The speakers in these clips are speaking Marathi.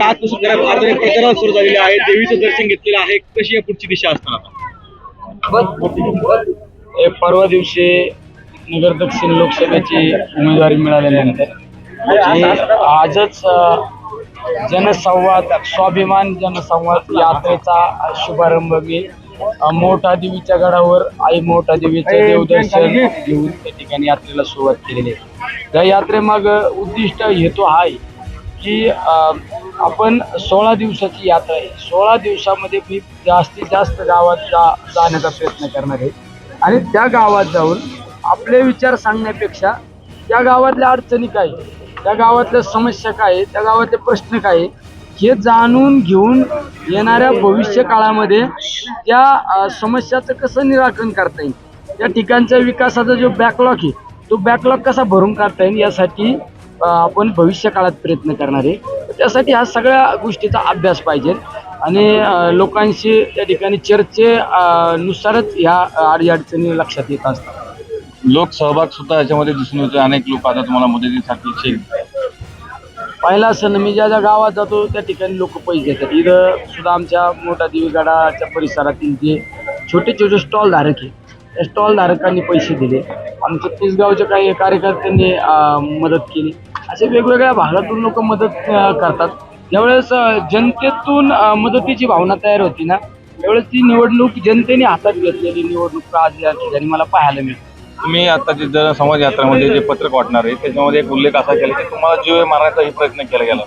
प्रचाराला सुरू झालेली आहे. देवीचं दर्शन घेतलेलं आहे. कशी आहे पुढची दिशा असणार परवा दिवशी नगर दक्षिण लोकसभेची उमेदवारी मिळाल्यानंतर आजच जनसंवाद स्वाभिमान जनसंवाद यात्रेचा शुभारंभ मी मोठा देवीच्या गडावर आई मोठा देवीचं देवदर्शन घेऊन त्या ठिकाणी यात्रेला सुरुवात केलेली आहे. त्या यात्रेमाग उद्दिष्ट हेतू आहे की अ, आपण सोळा दिवसाची यात्रा आहे. सोळा दिवसामध्ये मी जास्तीत जास्त गावात जा जाण्याचा प्रयत्न करणार आहे. आणि त्या गावात जाऊन आपले विचार सांगण्यापेक्षा त्या गावातल्या अडचणी काय आहे, त्या गावातल्या समस्या काय आहे, त्या गावातले प्रश्न काय आहे, हे जाणून घेऊन येणाऱ्या भविष्य काळामध्ये त्या समस्याचं कसं निराकरण करता येईल त्या ठिकाणच्या विकासाचा जो बॅकलॉग आहे तो बॅकलॉग कसा भरून काढता येईल यासाठी आपण भविष्य काळात प्रयत्न करणार आहे. त्यासाठी ह्या सगळ्या गोष्टीचा अभ्यास पाहिजे. आणि लोकांशी त्या ठिकाणी चर्चे नुसारच ह्या अडीअडचणी लक्षात येत असतात. लोक सहभाग सुद्धा याच्यामध्ये दिसून येतो अनेक लोक आता तुम्हाला मदतीसाठी चेक पहिला असं ना मी ज्या ज्या गावात जातो त्या ठिकाणी लोक पैसे देतात इथं सुद्धा आमच्या मोठा देवीगडाच्या परिसरातील जे छोटे छोटे स्टॉल धारक आहे त्या स्टॉल धारकांनी पैसे दिले. आमच्या तिसगावच्या काही कार्यकर्त्यांनी मदत केली. असे वेगवेगळ्या भागातून लोक मदत करतात. ज्यावेळेस जनतेतून मदतीची भावना तयार होती ना त्यावेळेस ती निवडणूक जनतेने हातात घेतलेली निवडणूक आज या ठिकाणी मला पाहायला मिळते? तुम्ही आता जे जनसंवाद यात्रामध्ये जे पत्रक वाटणार आहे त्याच्यामध्ये एक उल्लेख असा केला की तुम्हाला जीव मारण्याचाही प्रयत्न केला गेला.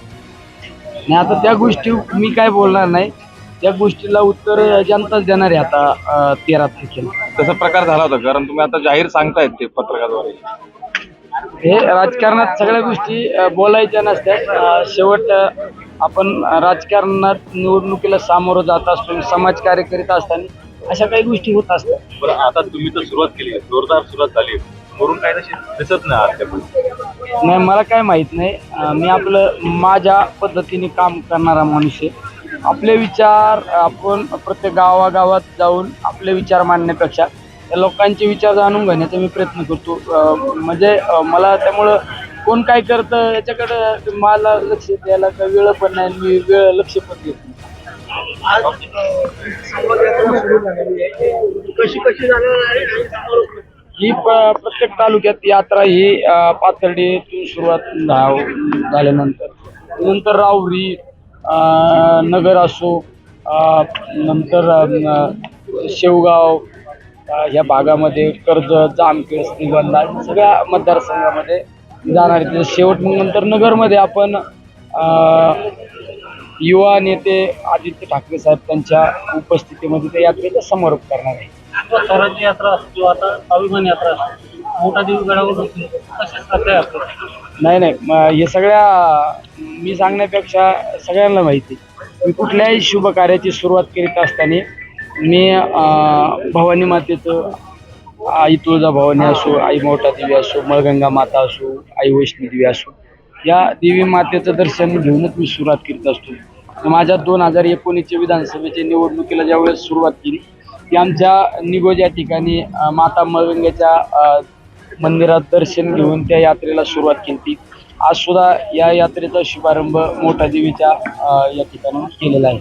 आणि आता त्या गोष्टी मी काय बोलणार नाही. त्या गोष्टीला उत्तर जनताच देणार आहे आता तेरा तारखेला. तसा प्रकार झाला होता कारण तुम्ही आता जाहीर सांगतायत ते पत्रकाद्वारे. हे राजकारणात सगळ्या गोष्टी बोलायच्या नसतात. शेवट आपण राजकारणात निवडणुकीला सामोरं जात असतो समाजकार्य करीत असताना अशा काही गोष्टी होत असतात. बरं आता तुम्ही तर सुरुवात केली जोरदार सुरुवात झाली. वरून काय दिसत नाही नाही मला काय माहीत नाही. मी आपलं माझ्या पद्धतीने काम करणारा माणूस आहे. आपले विचार आपण प्रत्येक गावागावात जाऊन आपले विचार मांडण्यापेक्षा लोकांचे विचार जाणून घेण्याचा मी प्रयत्न करतो. म्हणजे मला त्यामुळं कोण काय करतं याच्याकडं मला लक्ष द्यायला काही वेळ पण नाही मी वेळ लक्ष पण देत नाही. कशी कशी ही प्रत्येक तालुक्यात यात्रा ही पाथर्डीतून सुरुवात झाल्यानंतर. नंतर राहुरी अ, नगर असो नंतर शेवगाव ह्या भागामध्ये कर्जत जामखेड श्रीगोंदा सगळ्या मतदारसंघामध्ये जाणार आहे. शेवट मग नंतर नगरमध्ये आपण युवा नेते आदित्य ठाकरे साहेब त्यांच्या उपस्थितीमध्ये त्या यात्रेचा समारोप करणार आहे. स्वराज्य यात्रा असतो आता अभिमान यात्रा असतो. मोठा देवी गडावर होती तशाच प्रकारे आपलं नाही नाही हे सगळ्या मी सांगण्यापेक्षा सगळ्यांना माहिती मी कुठल्याही शुभ कार्याची सुरुवात करीत असताना मी भवानी मातेचं आई तुळजाभवानी असो आई मोठा देवी असो मळगंगा माता असो आई वैष्णवी देवी असो या देवी मातेचं दर्शन घेऊनच मी सुरुवात करीत असतो. माझ्या दोन हजार एकोणीसच्या विधानसभेच्या निवडणुकीला ज्यावेळेस सुरुवात केली की आमच्या निगोज या ठिकाणी माता मळगंगेच्या मंदिरात दर्शन घेऊन त्या यात्रेला सुरुवात केली आज सुद्धा या यात्रेचा शुभारंभ मोठा देवीच्या या ठिकाणी केलेला आहे.